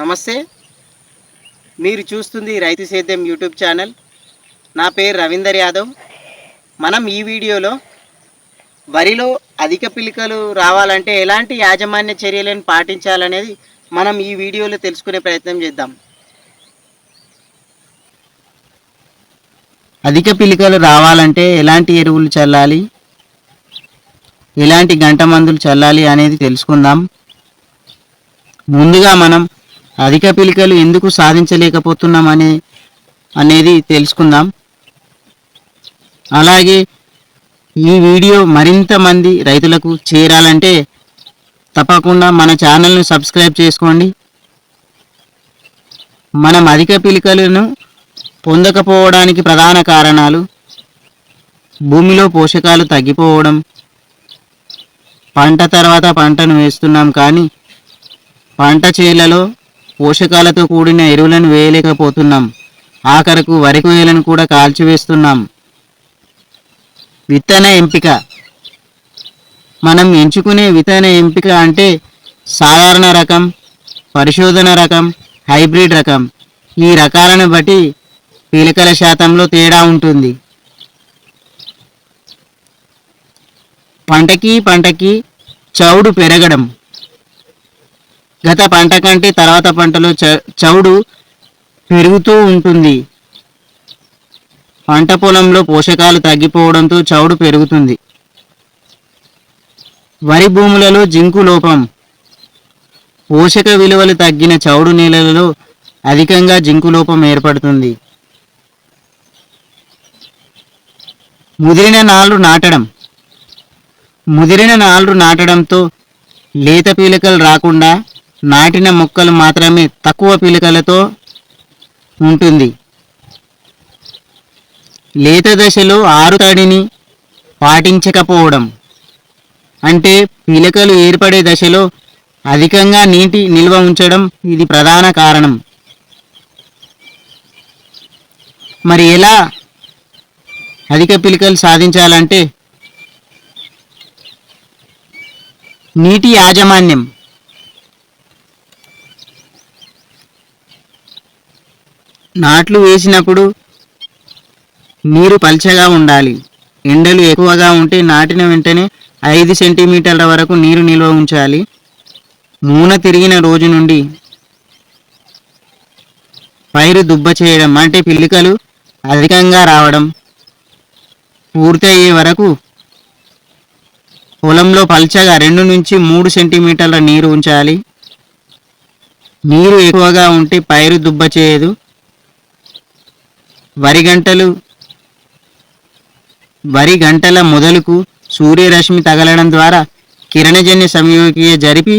నమస్తే. మీరు చూస్తుంది రైతు సేద్యం యూట్యూబ్ ఛానల్. నా పేరు రవీందర్ యాదవ్. మనం ఈ వీడియోలో వరిలో అధిక పిలికలు రావాలంటే ఎలాంటి యాజమాన్య చర్యలను పాటించాలనేది మనం ఈ వీడియోలో తెలుసుకునే ప్రయత్నం చేద్దాం. అధిక పిలికలు రావాలంటే ఎలాంటి ఎరువులు చల్లాలి? ఎలాంటి గంట మందులు చల్లాలి అనేది తెలుసుకుందాం. ముందుగా మనం అధిక పిలికలు ఎందుకు సాధించలేకపోతున్నామనే అనేది తెలుసుకుందాం. అలాగే ఈ వీడియో మరింత మంది రైతులకు చేరాలంటే తప్పకుండా మన ఛానల్ను సబ్స్క్రైబ్ చేసుకోండి. మనం అధిక పిలికలను పొందకపోవడానికి ప్రధాన కారణాలు భూమిలో పోషకాలు తగ్గిపోవడం పంట తర్వాత పంటను వేస్తున్నాం కానీ పంట చేలలో పోషకాలతో కూడిన ఎరువులను వేయలేకపోతున్నాం. ఆఖరకు వరి కొయ్యలను కూడా కాల్చివేస్తున్నాం. విత్తన ఎంపిక. మనం ఎంచుకునే విత్తన ఎంపిక అంటే సాధారణ రకం పరిశోధన రకం హైబ్రిడ్ రకం. ఈ రకాలను బట్టి పీలికల శాతంలో తేడా ఉంటుంది. పంటకి పంటకి చౌడు పెరగడం. గత పంట కంటే తర్వాత పంటలో చ- చౌడు పెరుగుతూ ఉంటుంది. పంట పొలంలో పోషకాలు తగ్గిపోవడంతో చౌడు పెరుగుతుంది. వరి భూములలో జింకు లోపం. పోషక విలువలు తగ్గిన చౌడు నేలలలో అధికంగా జింకు లోపం ఏర్పడుతుంది. ముదిరిన నాళ్ళు నాటడం. ముదిరిన నాళ్ళు నాటడంతో లేత పీలికలు రాకుండా నాటిన మొక్కలు మాత్రమే తక్కువ పిలకలతో ఉంటుంది. లేత దశలో ఆరు తడిని పాటించకపోవడం అంటే పిలకలు ఏర్పడే దశలో అధికంగా నీటి నిల్వ ఉంచడం ఇది ప్రధాన కారణం. మరి ఎలా అధిక పిలికలు సాధించాలంటే నీటి యాజమాన్యం నాట్లు వేసినప్పుడు నీరు పల్చగా ఉండాలి. ఎండలు ఎక్కువగా ఉంటే నాటిన వెంటనే ఐదు సెంటీమీటర్ల వరకు నీరు నిల్వ ఉంచాలి. నూన తిరిగిన రోజు నుండి పైరు దుబ్బ చేయడం అంటే పిల్లికలు అధికంగా రావడం పూర్తయ్యే వరకు పొలంలో పల్చగా రెండు నుంచి మూడు సెంటీమీటర్ల నీరు ఉంచాలి. నీరు ఎక్కువగా ఉంటే పైరు దుబ్బ చేయదు. వరి గంటలు. వరి గంటల మొదలుకు సూర్యరశ్మి తగలడం ద్వారా కిరణజన్య సంయోగిక జరిపి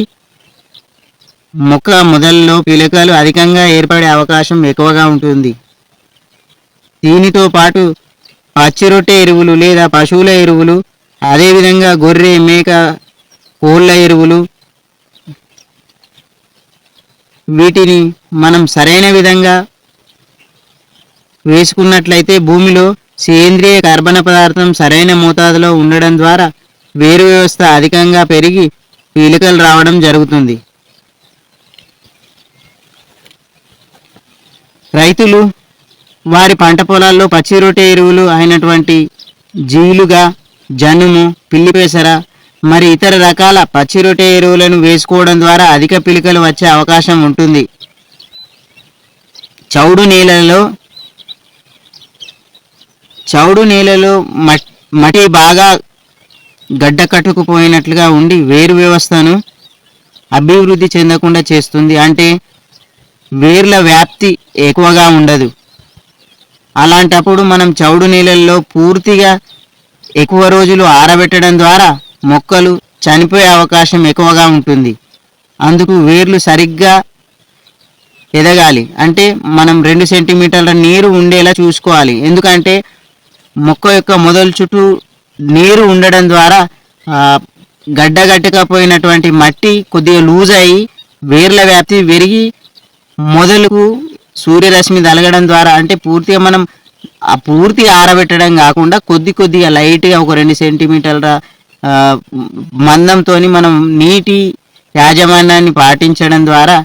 మొక్క మొదల్లో పిలకలు అధికంగా ఏర్పడే అవకాశం ఎక్కువగా ఉంటుంది. దీనితో పాటు పచ్చిరొట్టె ఎరువులు లేదా పశువుల ఎరువులు అదేవిధంగా గొర్రె మేక కోళ్ళ ఎరువులు వీటిని మనం సరైన విధంగా వేసుకున్నట్లయితే భూమిలో సేంద్రియ కర్బన పదార్థం సరైన మోతాదులో ఉండడం ద్వారా వేరు వ్యవస్థ అధికంగా పెరిగి పీలికలు రావడం జరుగుతుంది. రైతులు వారి పంట పొలాల్లో పచ్చి రొట్టె ఎరువులు అయినటువంటి జీలుగా జనుము పిల్లిపేసర మరి ఇతర రకాల పచ్చి రొట్టె ఎరువులను వేసుకోవడం ద్వారా అధిక పిలికలు వచ్చే అవకాశం ఉంటుంది. చౌడు నేలలో చౌడు నేలలో మట్టి బాగా గడ్డ కట్టుకుపోయినట్లుగా ఉండి వేరు వ్యవస్థను అభివృద్ధి చెందకుండా చేస్తుంది. అంటే వేర్ల వ్యాప్తి ఎక్కువగా ఉండదు. అలాంటప్పుడు మనం చౌడు నీళ్ళల్లో పూర్తిగా ఎక్కువ రోజులు ఆరబెట్టడం ద్వారా మొక్కలు చనిపోయే అవకాశం ఎక్కువగా ఉంటుంది. అందుకు వేర్లు సరిగ్గా ఎదగాలి. అంటే మనం రెండు సెంటీమీటర్ల నీరు ఉండేలా చూసుకోవాలి. ఎందుకంటే మొక్క యొక్క మొదలు చుట్టూ నీరు ఉండడం ద్వారా గడ్డగట్టకపోయినటువంటి మట్టి కొద్దిగా లూజ్ అయ్యి వేర్ల వ్యాప్తి పెరిగి మొదలుకు సూర్యరశ్మి తలగడం ద్వారా అంటే పూర్తిగా మనం ఆ పూర్తి ఆరబెట్టడం కాకుండా కొద్ది కొద్దిగా లైట్గా ఒక రెండు సెంటీమీటర్ల మందంతో మనం నీటి యాజమాన్యాన్ని పాటించడం ద్వారా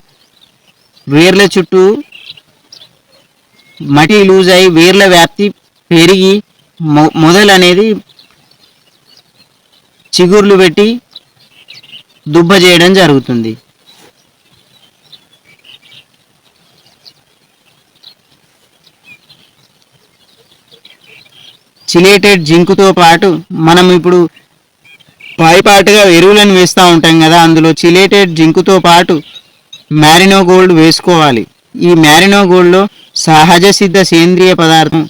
వేర్ల చుట్టూ మట్టి లూజ్ అయ్యి వేర్ల వ్యాప్తి పెరిగి మొదలు అనేది చిగుర్లు పెట్టి దుబ్బ చేయడం జరుగుతుంది. చిలేటెడ్ జింకుతో పాటు మనం ఇప్పుడు పైపాటుగా ఎరువులను వేస్తూ ఉంటాం కదా అందులో చిలేటెడ్ జింకుతో పాటు మ్యారినో గోల్డ్ వేసుకోవాలి. ఈ మ్యారినో గోల్డ్లో సహజ సిద్ధ సేంద్రియ పదార్థం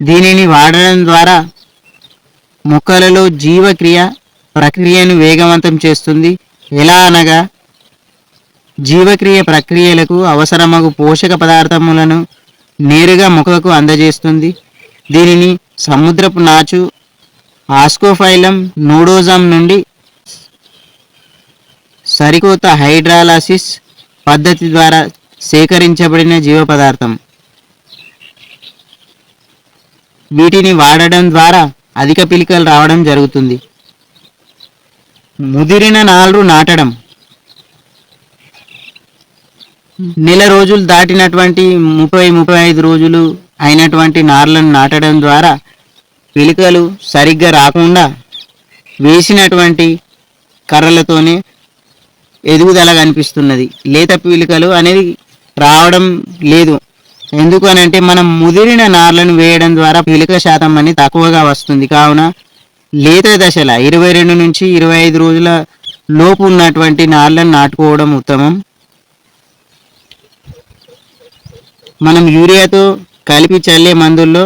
దీనిని వాడడం ద్వారా మొక్కలలో జీవక్రియ ప్రక్రియను వేగవంతం చేస్తుంది. ఎలా అనగా జీవక్రియ ప్రక్రియలకు అవసరమగు పోషక పదార్థములను నేరుగా మొక్కకు అందజేస్తుంది. దీనిని సముద్రపు నాచు ఆస్కోఫైలం నూడోజం నుండి సరికొత్త హైడ్రాలసిస్ పద్ధతి ద్వారా సేకరించబడిన జీవ పదార్థం వీటిని వాడడం ద్వారా అధిక పిలికలు రావడం జరుగుతుంది. ముదిరిన నాళ్ళు నాటడం. నెల రోజులు దాటినటువంటి ముప్పై ముప్పై ఐదు రోజులు అయినటువంటి నార్లను నాటడం ద్వారా పిలికలు సరిగ్గా రాకుండా వేసినటువంటి కర్రలతోనే ఎదుగుదల కనిపిస్తున్నది. లేత పిలికలు అనేది రావడం లేదు. ఎందుకు అని అంటే మనం ముదిరిన నార్లను వేయడం ద్వారా పిలుక శాతం అనేది తక్కువగా వస్తుంది. కావున లేత దశల ఇరవై రెండు నుంచి ఇరవై ఐదు రోజుల లోపు ఉన్నటువంటి నార్లను నాటుకోవడం ఉత్తమం. మనం యూరియాతో కలిపి చల్లే మందుల్లో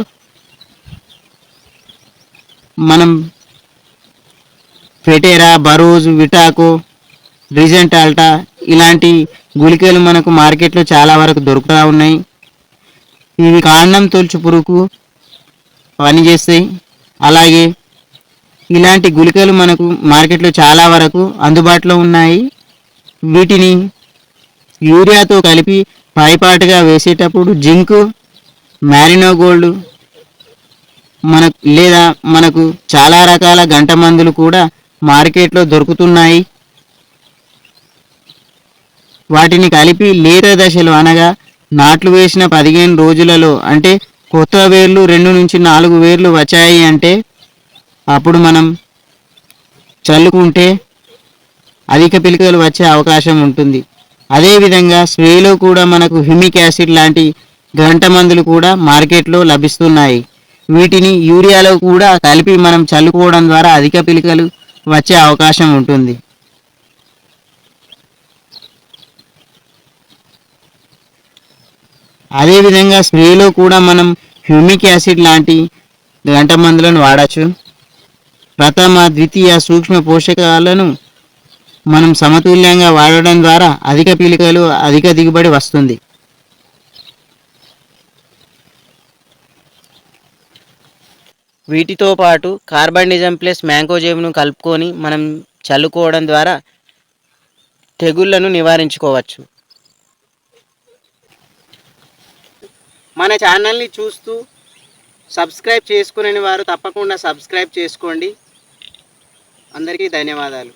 మనం ఫెటేరా బరోజ్ విటాకో రిజెంటాల్టా ఇలాంటి గుళికలు మనకు మార్కెట్లో చాలా వరకు దొరుకుతూ ఉన్నాయి. ఇవి కాండం తొలుచు పురుగు పనిచేస్తాయి. అలాగే ఇలాంటి గుళికలు మనకు మార్కెట్లో చాలా వరకు అందుబాటులో ఉన్నాయి. వీటిని యూరియాతో కలిపి పైపాటుగా వేసేటప్పుడు జింకు మ్యారినో గోల్డ్ మనకు లేదా మనకు చాలా రకాల గంట మందులు కూడా మార్కెట్లో దొరుకుతున్నాయి. వాటిని కలిపి లేత దశలు అనగా నాట్లు వేసిన పదిహేను రోజులలో అంటే కొత్త వేర్లు రెండు నుంచి నాలుగు వేర్లు వచ్చాయి అంటే అప్పుడు మనం చల్లుకుంటే అధిక పిలికలు వచ్చే అవకాశం ఉంటుంది. అదేవిధంగా స్ప్రేలో కూడా మనకు హ్యూమిక్ యాసిడ్ లాంటి గంట మందులు కూడా మార్కెట్లో లభిస్తున్నాయి. వీటిని యూరియాలో కూడా కలిపి మనం చల్లుకోవడం ద్వారా అధిక పిలికలు వచ్చే అవకాశం ఉంటుంది. అదేవిధంగా స్ప్రేలో కూడా మనం హ్యూమిక్ యాసిడ్ లాంటి గంట మందులను వాడచ్చు. ప్రథమ ద్వితీయ సూక్ష్మ పోషకాలను మనం సమతుల్యంగా వాడడం ద్వారా అధిక పీలికలు అధిక దిగుబడి వస్తుంది. వీటితో పాటు కార్బనిజం ప్లస్ మ్యాంగోజేమ్ను కలుపుకొని మనం చల్లుకోవడం ద్వారా తెగుళ్ళను నివారించుకోవచ్చు. మన ఛానల్ని చూస్తూ సబ్స్క్రైబ్ చేసుకునే వారు తప్పకుండా సబ్స్క్రైబ్ చేసుకోండి. అందరికీ ధన్యవాదాలు.